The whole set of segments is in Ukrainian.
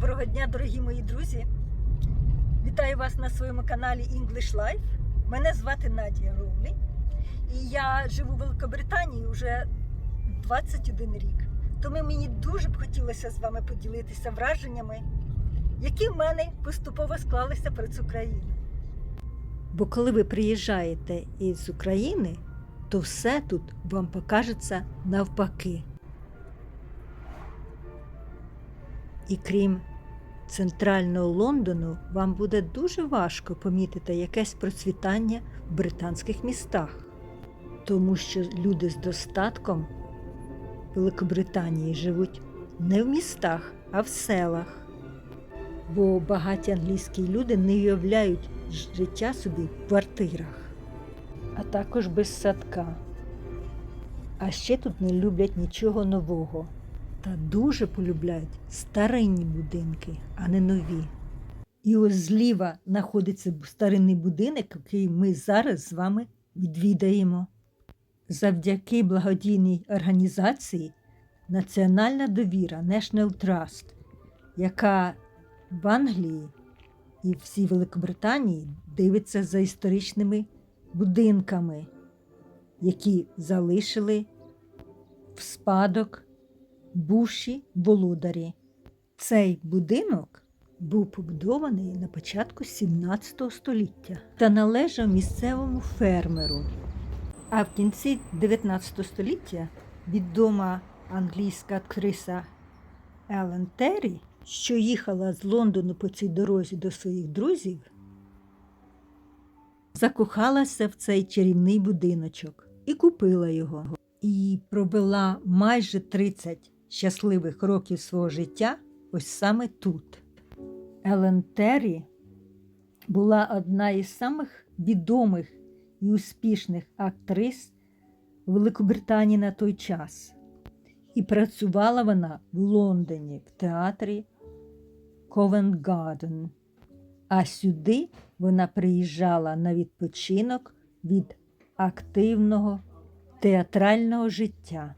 Доброго дня, дорогі мої друзі! Вітаю вас на своєму каналі English Life. Мене звати Надія Роулі. І я живу в Великобританії вже 21 рік. Тому мені дуже б хотілося з вами поділитися враженнями, які в мене поступово склалися про цю країну. Бо коли ви приїжджаєте із України, то все тут вам покажеться навпаки. І крім центрального Лондону, вам буде дуже важко помітити якесь процвітання в британських містах, тому що люди з достатком Великобританії живуть не в містах, а в селах. Бо багаті англійські люди не уявляють життя собі в квартирах, а також без садка. А ще тут не люблять нічого нового та дуже полюбляють старинні будинки, а не нові. І ось зліва знаходиться старинний будинок, який ми зараз з вами відвідаємо. Завдяки благодійній організації Національна довіра National Trust, яка в Англії і всій Великобританії дивиться за історичними будинками, які залишили в спадок бувші володарі. Цей будинок був побудований на початку 17 століття та належав місцевому фермеру. А в кінці 19 століття відома англійська актриса Елен Террі, що їхала з Лондону по цій дорозі до своїх друзів, закохалася в цей чарівний будиночок і купила його. І пробила майже 30 щасливих років свого життя ось саме тут. Елен Террі була одна із самих відомих і успішних актрис Великобританії на той час. І працювала вона в Лондоні в театрі Covent Garden. А сюди вона приїжджала на відпочинок від активного театрального життя.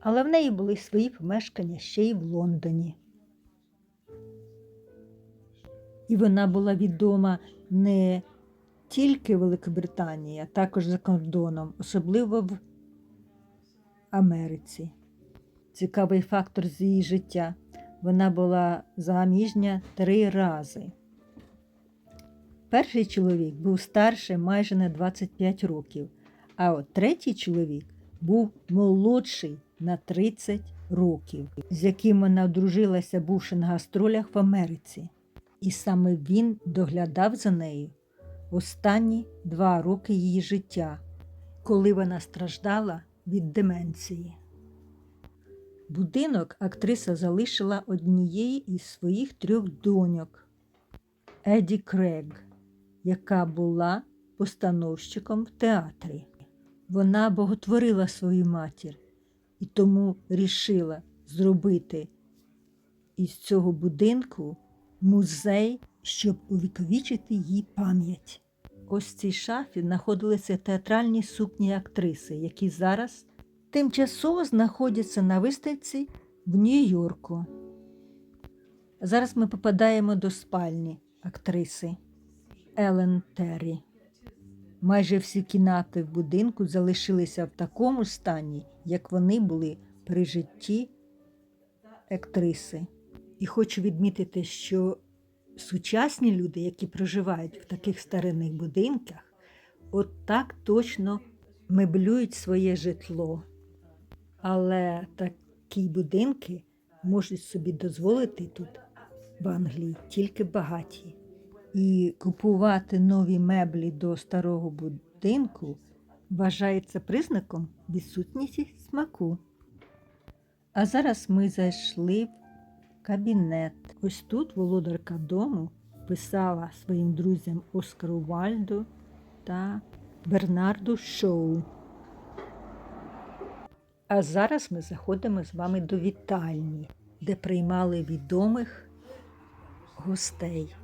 Але в неї були свої помешкання ще й в Лондоні. І вона була відома не тільки Великобританії, а також за кордоном, особливо в Америці. Цікавий фактор з її життя. Вона була заміжня три рази. Перший чоловік був старший майже на 25 років, а от третій чоловік був молодший на 30 років, з яким вона одружилася, бувши на гастролях в Америці. І саме він доглядав за нею останні два роки її життя, коли вона страждала від деменції. Будинок актриса залишила однієї із своїх трьох доньок Еді Крег, яка була постановщиком в театрі. Вона боготворила свою матір і тому рішила зробити із цього будинку музей, щоб увіковічити її пам'ять. Ось в цій шафі знаходилися театральні сукні актриси, які зараз тимчасово знаходяться на виставці в Нью-Йорку. Зараз ми попадаємо до спальні актриси Елен Террі. Майже всі кімнати в будинку залишилися в такому стані, як вони були при житті актриси. І хочу відмітити, що сучасні люди, які проживають в таких старинних будинках, от так точно меблюють своє житло. Але такі будинки можуть собі дозволити тут, в Англії, тільки багаті. І купувати нові меблі до старого будинку вважається признаком відсутності смаку. А зараз ми зайшли в кабінет. Ось тут володарка дому писала своїм друзям Оскару Вальду та Бернарду Шоу. А зараз ми заходимо з вами до вітальні, де приймали відомих гостей.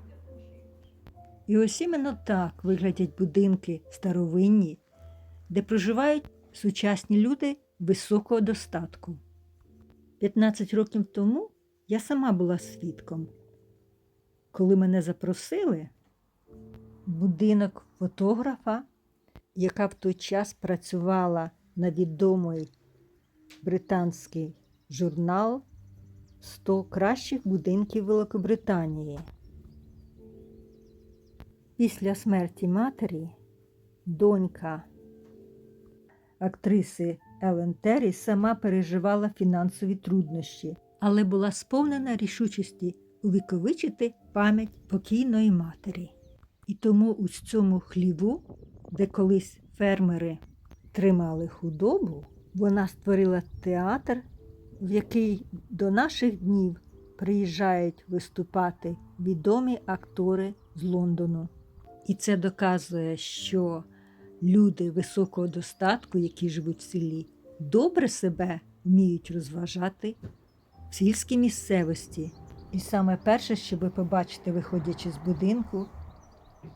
І ось іменно так виглядять будинки старовинні, де проживають сучасні люди високого достатку. 15 років тому я сама була свідком, коли мене запросили, будинок фотографа, яка в той час працювала на відомий британський журнал 100 кращих будинків Великобританії. Після смерті матері донька актриси Елен Террі сама переживала фінансові труднощі, але була сповнена рішучості увіковичити пам'ять покійної матері. І тому у цьому хліву, де колись фермери тримали худобу, вона створила театр, в який до наших днів приїжджають виступати відомі актори з Лондону. І це доказує, що люди високого достатку, які живуть в селі, добре себе вміють розважати в сільській місцевості. І саме перше, що ви побачите, виходячи з будинку,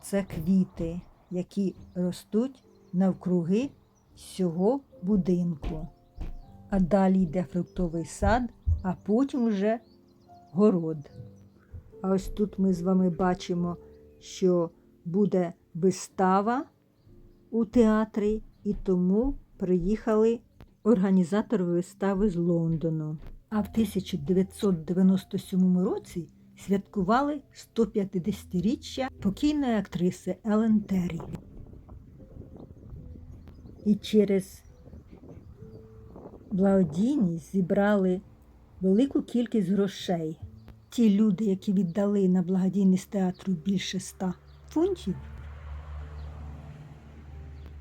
це квіти, які ростуть навкруги всього будинку. А далі йде фруктовий сад, а потім вже город. А ось тут ми з вами бачимо, що буде вистава у театрі, і тому приїхали організатори вистави з Лондону. А в 1997 році святкували 150-річчя покійної актриси Елен Террі. І через благодійність зібрали велику кількість грошей. Ті люди, які віддали на благодійність театру більше ста фунтів,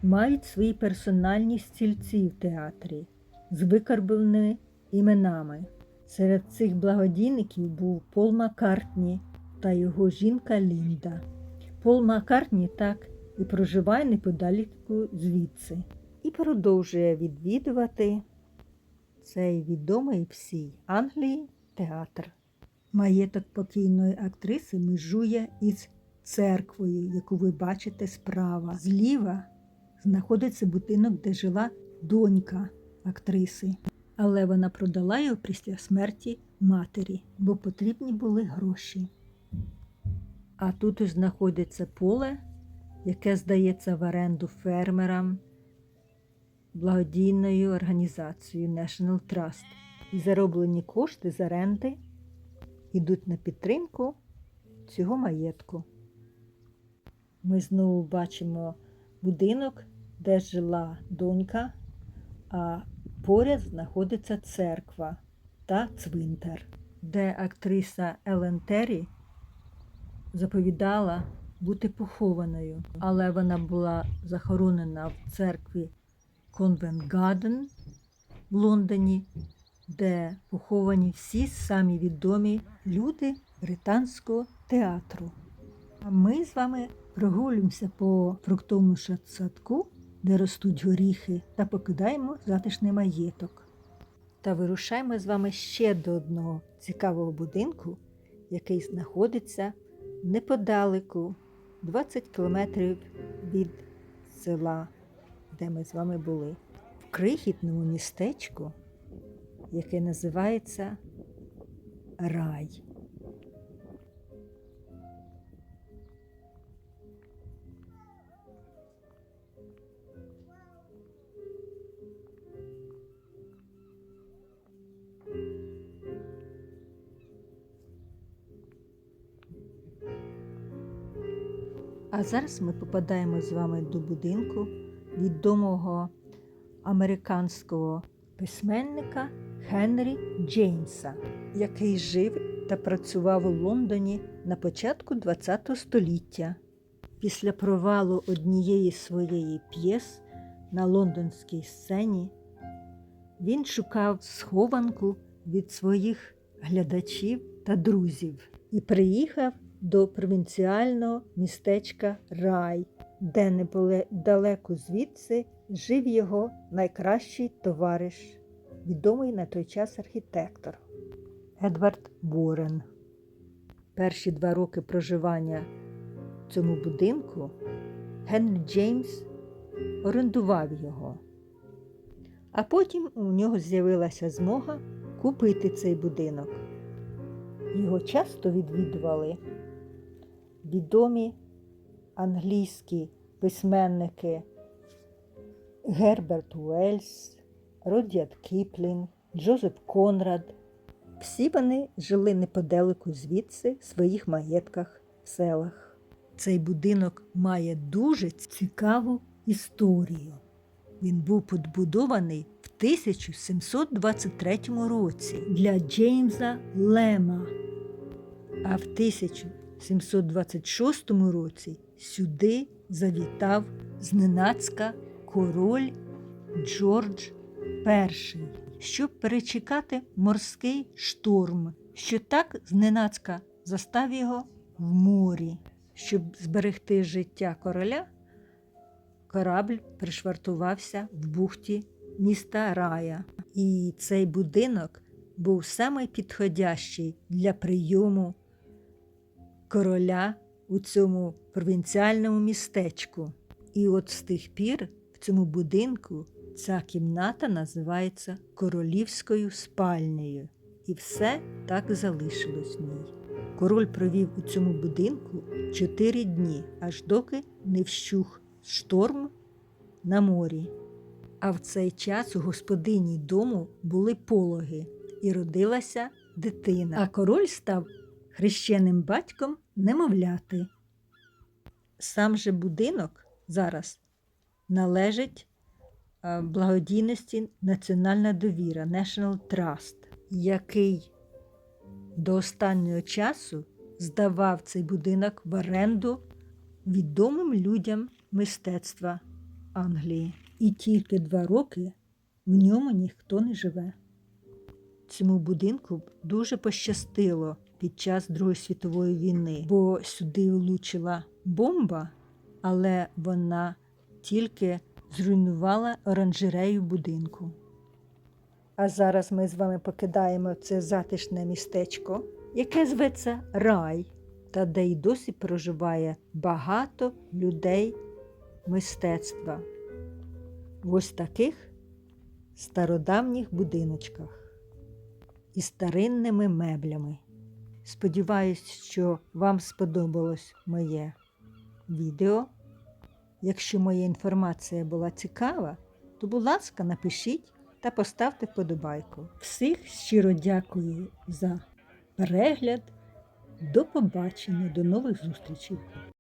мають свої персональні стільці в театрі з викарбованими іменами. Серед цих благодійників був Пол Маккартні та його жінка Лінда. Пол Маккартні так і проживає неподаліку звідси і продовжує відвідувати цей відомий всій Англії театр. Маєток покійної актриси межує із церквою, яку ви бачите справа. Зліва знаходиться будинок, де жила донька актриси. Але вона продала його після смерті матері, бо потрібні були гроші. А тут знаходиться поле, яке здається в оренду фермерам благодійною організацією National Trust. І зароблені кошти з оренди йдуть на підтримку цього маєтку. Ми знову бачимо будинок, де жила донька, а поряд знаходиться церква та цвинтар, де актриса Елен Террі заповідала бути похованою, але вона була захоронена в церкві Конвент Гаден в Лондоні, де поховані всі самі відомі люди британського театру. Ми з вами прогулюємося по фруктовому садку, де ростуть горіхи, та покидаємо затишний маєток. Та вирушаємо з вами ще до одного цікавого будинку, який знаходиться неподалеку 20 кілометрів від села, де ми з вами були, в крихітному містечку, яке називається Рай. А зараз ми попадаємо з вами до будинку відомого американського письменника Генрі Джеймса, який жив та працював у Лондоні на початку ХХ століття. Після провалу однієї своєї п'єс на лондонській сцені він шукав схованку від своїх глядачів та друзів і приїхав до провінціального містечка Рай, де неподалеку звідси жив його найкращий товариш, відомий на той час архітектор Едвард Борен. Перші два роки проживання в цьому будинку Генрі Джеймс орендував його. А потім у нього з'явилася змога купити цей будинок. Його часто відвідували відомі англійські письменники Герберт Уельс, Родіат Кіплінг, Джозеф Конрад. Всі вони жили неподалеку звідси в своїх маєтках в селах. Цей будинок має дуже цікаву історію. Він був побудований в 1723 році для Джеймса Лема, а в 1726 році сюди завітав зненацька король Джордж І, щоб перечекати морський шторм, що так зненацька застав його в морі. Щоб зберегти життя короля, корабль пришвартувався в бухті міста Рая. І цей будинок був саме підходящий для прийому короля у цьому провінціальному містечку. І от з тих пір в цьому будинку ця кімната називається королівською спальнею. І все так залишилось в ній. Король провів у цьому будинку чотири дні, аж доки не вщух шторм на морі. А в цей час у господині дому були пологи, і родилася дитина. А король став хрещеним батьком немовляти. Сам же будинок зараз належить е, благодійності Національна довіра National Trust, який до останнього часу здавав цей будинок в оренду відомим людям мистецтва Англії. І тільки два роки в ньому ніхто не живе. Цьому будинку дуже пощастило під час Другої світової війни, бо сюди влучила бомба, але вона тільки зруйнувала оранжерею будинку. А зараз ми з вами покидаємо це затишне містечко, яке зветься Рай, та де й досі проживає багато людей мистецтва. В ось таких стародавніх будиночках із старинними меблями. Сподіваюсь, що вам сподобалось моє відео. Якщо моя інформація була цікава, то, будь ласка, напишіть та поставте вподобайку. Всіх щиро дякую за перегляд. До побачення, до нових зустрічей!